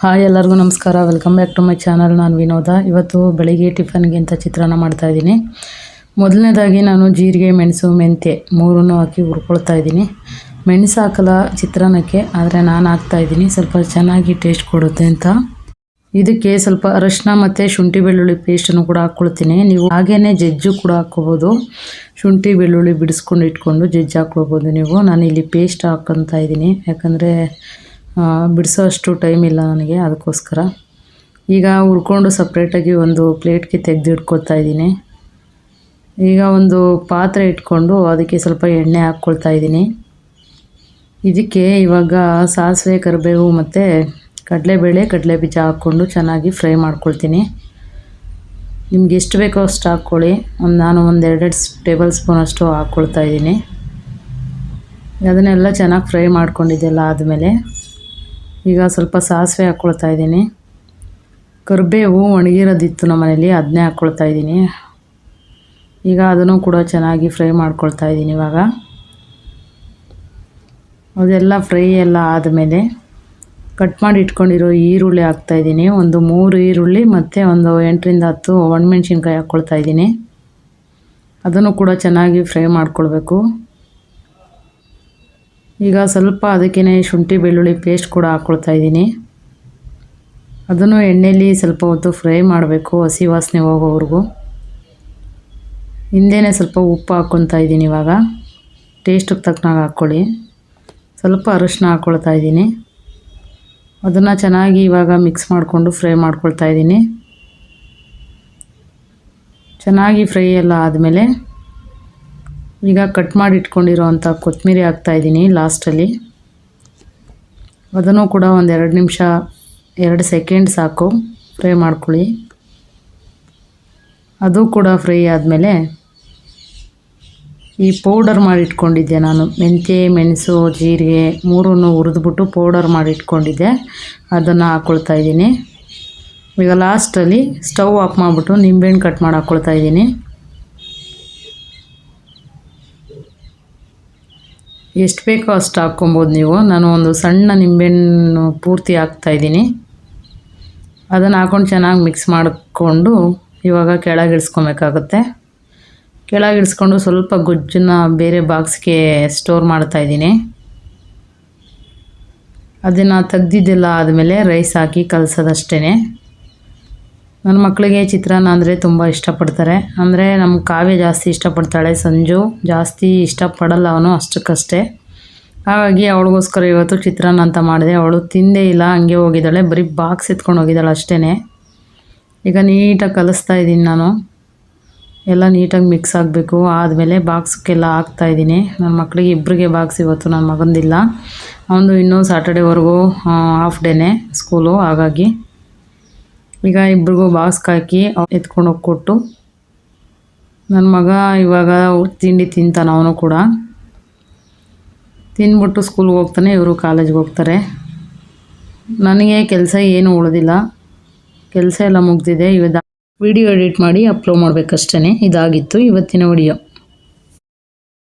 Hi ಎಲ್ಲರಿಗೂ ನಮಸ್ಕಾರ. Welcome back to my channel ನಾನು ವಿನೋದ. ಇವತ್ತು ಬೆಳಿಗ್ಗೆ ಟಿಫನ್ಗೆ ಅಂತ ಚಿತ್ರಾನ್ನ ಮಾಡ್ತಾ ಇದ್ದೀನಿ. ಮೊದಲನೇದಾಗಿ ನಾನು ಜೀರಿಗೆ, ಮೆಣಸು, ಮೆಂತ್ಯ ಮೂರನ್ನು ಹಾಕಿ ಹುರ್ಕೊಳ್ತಾ ಇದ್ದೀನಿ. ಮೆಣಸು ಹಾಕಲ್ಲ ಚಿತ್ರಾನ್ನಕ್ಕೆ, ಆದರೆ ನಾನು ಹಾಕ್ತಾ ಇದ್ದೀನಿ. ಸ್ವಲ್ಪ ಚೆನ್ನಾಗಿ ಟೇಸ್ಟ್ ಕೊಡುತ್ತೆ ಅಂತ. ಇದಕ್ಕೆ ಸ್ವಲ್ಪ ಅರಶಿನ ಮತ್ತು ಶುಂಠಿ ಬೆಳ್ಳುಳ್ಳಿ ಪೇಸ್ಟನ್ನು ಕೂಡ ಹಾಕ್ಕೊಳ್ತೀನಿ ನೀವು ಹಾಗೇ ಜಜ್ಜು ಕೂಡ ಹಾಕ್ಕೋಬೋದು. ಶುಂಠಿ, ಬೆಳ್ಳುಳ್ಳಿ ಬಿಡಿಸ್ಕೊಂಡು ಇಟ್ಕೊಂಡು ಜಜ್ಜು ಹಾಕ್ಕೊಳ್ಬೋದು ನೀವು. ನಾನು ಇಲ್ಲಿ ಪೇಸ್ಟ್ ಹಾಕ್ಕೊತಾ ಇದ್ದೀನಿ. ಯಾಕಂದರೆ ಬಿಡಿಸೋ ಅಷ್ಟು ಟೈಮ್ ಇಲ್ಲ ನನಗೆ, ಅದಕ್ಕೋಸ್ಕರ. ಈಗ ಹುರ್ಕೊಂಡು ಸಪ್ರೇಟಾಗಿ ಒಂದು ಪ್ಲೇಟ್ಗೆ ತೆಗೆದು ಇಟ್ಕೊಳ್ತಾ ಇದ್ದೀನಿ. ಈಗ ಒಂದು ಪಾತ್ರೆ ಇಟ್ಕೊಂಡು ಅದಕ್ಕೆ ಸ್ವಲ್ಪ ಎಣ್ಣೆ ಹಾಕ್ಕೊಳ್ತಾ ಇದ್ದೀನಿ. ಇದಕ್ಕೆ ಇವಾಗ ಸಾಸಿವೆ, ಕರಿಬೇವು ಮತ್ತು ಕಡಲೆಬೇಳೆ ಕಡಲೆ ಬೀಜ ಹಾಕ್ಕೊಂಡು ಚೆನ್ನಾಗಿ ಫ್ರೈ ಮಾಡ್ಕೊಳ್ತೀನಿ. ನಿಮ್ಗೆ ಎಷ್ಟು ಬೇಕೋ ಅಷ್ಟು ಹಾಕ್ಕೊಳ್ಳಿ. ಒಂದು ನಾನು ಒಂದು ಎರಡೆರಡು ಟೇಬಲ್ ಸ್ಪೂನ್ ಅಷ್ಟು ಹಾಕ್ಕೊಳ್ತಾ ಇದ್ದೀನಿ. ಅದನ್ನೆಲ್ಲ ಚೆನ್ನಾಗಿ ಫ್ರೈ ಮಾಡ್ಕೊಂಡಿದ್ದೆಲ್ಲ ಆದಮೇಲೆ. ಈಗ ಸ್ವಲ್ಪ ಸಾಸಿವೆ ಹಾಕ್ಕೊಳ್ತಾ ಇದ್ದೀನಿ. ಕರಿಬೇವು ಒಣಗಿರೋದಿತ್ತು ನಮ್ಮ ಮನೇಲಿ ಅದನ್ನೇ ಹಾಕ್ಕೊಳ್ತಾ ಇದ್ದೀನಿ. ಈಗ ಅದನ್ನು ಕೂಡ ಚೆನ್ನಾಗಿ ಫ್ರೈ ಮಾಡ್ಕೊಳ್ತಾ ಇದ್ದೀನಿ ಇವಾಗ. ಅದೆಲ್ಲ ಫ್ರೈ ಎಲ್ಲ ಆದಮೇಲೆ ಕಟ್ ಮಾಡಿ ಇಟ್ಕೊಂಡಿರೋ ಈರುಳ್ಳಿ ಹಾಕ್ತಾಯಿದ್ದೀನಿ ಒಂದು ಮೂರು ಈರುಳ್ಳಿ ಮತ್ತು ಒಂದು ಎಂಟರಿಂದ ಹತ್ತು ಒಣಮೆಣ್ಸಿನ್ಕಾಯಿ ಹಾಕ್ಕೊಳ್ತಾ ಇದ್ದೀನಿ. ಅದನ್ನು ಕೂಡ ಚೆನ್ನಾಗಿ ಫ್ರೈ ಮಾಡ್ಕೊಳ್ಬೇಕು. ಈಗ ಸ್ವಲ್ಪ ಅದಕ್ಕೇ ಶುಂಠಿ ಬೆಳ್ಳುಳ್ಳಿ ಪೇಸ್ಟ್ ಕೂಡ ಹಾಕ್ಕೊಳ್ತಾ ಇದ್ದೀನಿ. ಅದನ್ನು ಎಣ್ಣೆಯಲ್ಲಿ ಸ್ವಲ್ಪ ಹೊತ್ತು ಫ್ರೈ ಮಾಡಬೇಕು ಹಸಿ ವಾಸನೆ ಹೋಗೋವರೆಗೂ. ಹಿಂದೆಯೇ ಸ್ವಲ್ಪ ಉಪ್ಪು ಹಾಕ್ಕೊತಾ ಇದ್ದೀನಿ ಇವಾಗ. ಟೇಸ್ಟಿಗೆ ತಕ್ಕನಾಗ ಹಾಕ್ಕೊಳ್ಳಿ. ಸ್ವಲ್ಪ ಅರಿಶಿನ ಹಾಕ್ಕೊಳ್ತಾ ಇದ್ದೀನಿ. ಅದನ್ನು ಚೆನ್ನಾಗಿ ಇವಾಗ ಮಿಕ್ಸ್ ಮಾಡಿಕೊಂಡು ಫ್ರೈ ಮಾಡ್ಕೊಳ್ತಾ ಇದ್ದೀನಿ. ಚೆನ್ನಾಗಿ ಫ್ರೈ ಎಲ್ಲ ಆದಮೇಲೆ ಈಗ ಕಟ್ ಮಾಡಿ ಇಟ್ಕೊಂಡಿರೋವಂಥ ಕೊತ್ತಂಬರಿ ಹಾಕ್ತಾಯಿದ್ದೀನಿ ಲಾಸ್ಟಲ್ಲಿ. ಅದನ್ನು ಕೂಡ ಒಂದು ಎರಡು ನಿಮಿಷ, ಎರಡು ಸೆಕೆಂಡ್ ಸಾಕು. ಫ್ರೈ ಮಾಡ್ಕೊಳ್ಳಿ. ಅದು ಕೂಡ ಫ್ರೈ ಆದಮೇಲೆ ಈ ಪೌಡರ್ ಮಾಡಿಟ್ಕೊಂಡಿದ್ದೆ ನಾನು. ಮೆಂತ್ಯ, ಮೆಣಸು, ಜೀರಿಗೆ ಮೂರನ್ನು ಹುರಿದ್ಬಿಟ್ಟು ಪೌಡರ್ ಮಾಡಿ ಇಟ್ಕೊಂಡಿದ್ದೆ. ಅದನ್ನು ಹಾಕ್ಕೊಳ್ತಾ ಇದ್ದೀನಿ. ಈಗ ಲಾಸ್ಟಲ್ಲಿ ಸ್ಟವ್ ಆಫ್ ಮಾಡಿಬಿಟ್ಟು ನಿಂಬೆಹಣ್ಣು ಕಟ್ ಮಾಡಿ ಹಾಕ್ಕೊಳ್ತಾ ಇದ್ದೀನಿ. ಎಷ್ಟು ಬೇಕೋ ಅಷ್ಟು ಹಾಕ್ಕೊಬೋದು ನೀವು. ನಾನು ಒಂದು ಸಣ್ಣ ನಿಂಬೆಹಣ್ಣು ಪೂರ್ತಿ ಹಾಕ್ತಾಯಿದ್ದೀನಿ ಅದನ್ನು ಹಾಕ್ಕೊಂಡು ಚೆನ್ನಾಗಿ ಮಿಕ್ಸ್ ಮಾಡಿಕೊಂಡು ಇವಾಗ ಕೆಳಗಿಳಿಸ್ಕೊಬೇಕಾಗುತ್ತೆ ಕೆಳಗಿಳಿಸ್ಕೊಂಡು ಸ್ವಲ್ಪ ಗೊಜ್ಜನ್ನ ಬೇರೆ ಬಾಕ್ಸ್ಗೆ ಸ್ಟೋರ್ ಮಾಡ್ತಾಯಿದ್ದೀನಿ ಅದನ್ನು ತೆಗ್ದಿದ್ದೆಲ್ಲ ಆದಮೇಲೆ ರೈಸ್ ಹಾಕಿ ಕಲಸೋದಷ್ಟೇ ನನ್ನ ಮಕ್ಕಳಿಗೆ ಚಿತ್ರಾನ್ನ ಅಂದರೆ ತುಂಬ ಇಷ್ಟಪಡ್ತಾರೆ. ಅಂದರೆ ನಮ್ಮ ಕಾವ್ಯ ಜಾಸ್ತಿ ಇಷ್ಟಪಡ್ತಾಳೆ, ಸಂಜು. ಜಾಸ್ತಿ ಇಷ್ಟಪಡಲ್ಲ ಅವನು ಅಷ್ಟಕ್ಕಷ್ಟೇ. ಹಾಗಾಗಿ ಅವಳಿಗೋಸ್ಕರ ಇವತ್ತು ಚಿತ್ರಾನ್ನ ಅಂತ ಮಾಡಿದೆ. ಅವಳು ತಿಂದೇ ಇಲ್ಲ, ಹಂಗೆ ಹೋಗಿದ್ದಾಳೆ. ಬರೀ ಬಾಕ್ಸ್ ಎತ್ಕೊಂಡು ಹೋಗಿದ್ದಾಳೆ ಅಷ್ಟೇ ಈಗ ನೀಟಾಗಿ ಕಲಿಸ್ತಾ ಇದ್ದೀನಿ ನಾನು. ಎಲ್ಲ ನೀಟಾಗಿ ಮಿಕ್ಸ್ ಆಗಬೇಕು. ಆದಮೇಲೆ ಬಾಕ್ಸ್ಗೆಲ್ಲ ಹಾಕ್ತಾಯಿದ್ದೀನಿ ನನ್ನ ಮಕ್ಕಳಿಗೆ ಇಬ್ಬರಿಗೆ ಬಾಕ್ಸ್ ಇವತ್ತು ನನ್ನ ಮಗಂದಿಲ್ಲ. ಅವನು ಇನ್ನೂ ಸ್ಯಾಟರ್ಡೇವರೆಗೂ ಹಾಫ್ ಡೇನೇ ಸ್ಕೂಲು ಹಾಗಾಗಿ ಈಗ ಇಬ್ರಿಗೂ ಬಾಕ್ಸ್ಗೆ ಹಾಕಿ ಎತ್ಕೊಂಡು ಹೋಗಿ ಕೊಟ್ಟು. ನನ್ನ ಮಗ ಇವಾಗ ತಿಂಡಿ ತಿಂತಾನೆ ಅವನು ಕೂಡ. ತಿಂದ್ಬಿಟ್ಟು ಸ್ಕೂಲ್ಗೆ ಹೋಗ್ತಾನೆ, ಇವರು ಕಾಲೇಜ್ಗೆ ಹೋಗ್ತಾರೆ. ನನಗೆ ಕೆಲಸ ಏನು ಉಳಿದಿಲ್ಲ. ಕೆಲಸ ಎಲ್ಲ ಮುಗ್ದಿದೆ ಇವತ್ತು ವಿಡಿಯೋ ಎಡಿಟ್ ಮಾಡಿ ಅಪ್ಲೋಡ್ ಮಾಡಬೇಕಷ್ಟೇ ಇದಾಗಿತ್ತು ಇವತ್ತಿನ ವಿಡಿಯೋ